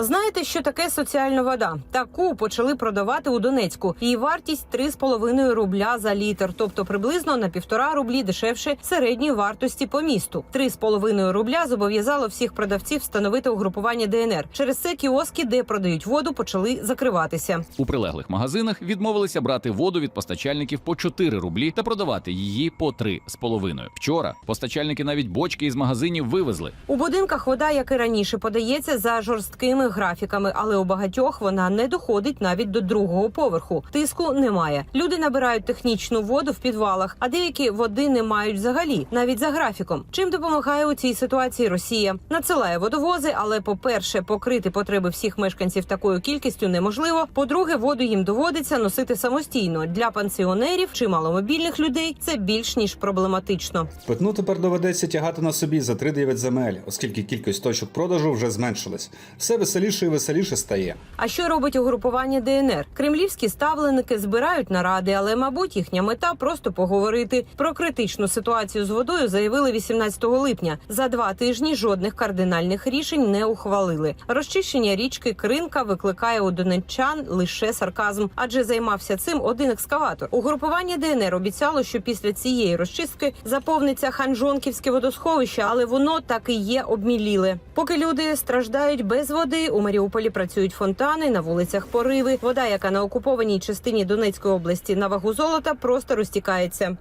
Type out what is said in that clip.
Знаєте, що таке соціальна вода? Таку почали продавати у Донецьку. Її вартість 3,5 рубля за літр, тобто приблизно на півтора рублі дешевше середньої вартості по місту. 3,5 рубля зобов'язало всіх продавців встановити угрупування ДНР. Через це кіоски, де продають воду, почали закриватися. У прилеглих магазинах відмовилися брати воду від постачальників по 4 рублі та продавати її по 3,5. Вчора постачальники навіть бочки із магазинів вивезли. У будинках вода, як і раніше, подається за жорсткими графіками, але у багатьох вона не доходить навіть до другого поверху. Тиску немає. Люди набирають технічну воду в підвалах, а деякі води не мають взагалі, навіть за графіком. Чим допомагає у цій ситуації Росія? Надсилає водовози, але по-перше, покрити потреби всіх мешканців такою кількістю неможливо. По-друге, воду їм доводиться носити самостійно. Для пансіонерів чи маломобільних людей це більш ніж проблематично. Питну тепер доведеться тягати на собі за 3-9 земель, оскільки кількість точок продажу вже зменшилась. Все веселіше і веселіше стає. А що робить угрупування ДНР? Кремлівські ставленики збирають наради, але мабуть їхня мета просто поговорити. Про критичну ситуацію з водою заявили 18 липня. За два тижні жодних кардинальних рішень не ухвалили. Розчищення річки Кринка викликає у донеччан лише сарказм, адже займався цим один екскаватор. Угрупування ДНР обіцяло, що після цієї розчистки заповниться ханжонківське водосховище, але воно так і є обміліле. Поки люди страждають без у Маріуполі працюють фонтани, на вулицях пориви. Вода, яка на окупованій частині Донецької області на вагу золота, просто розтікається.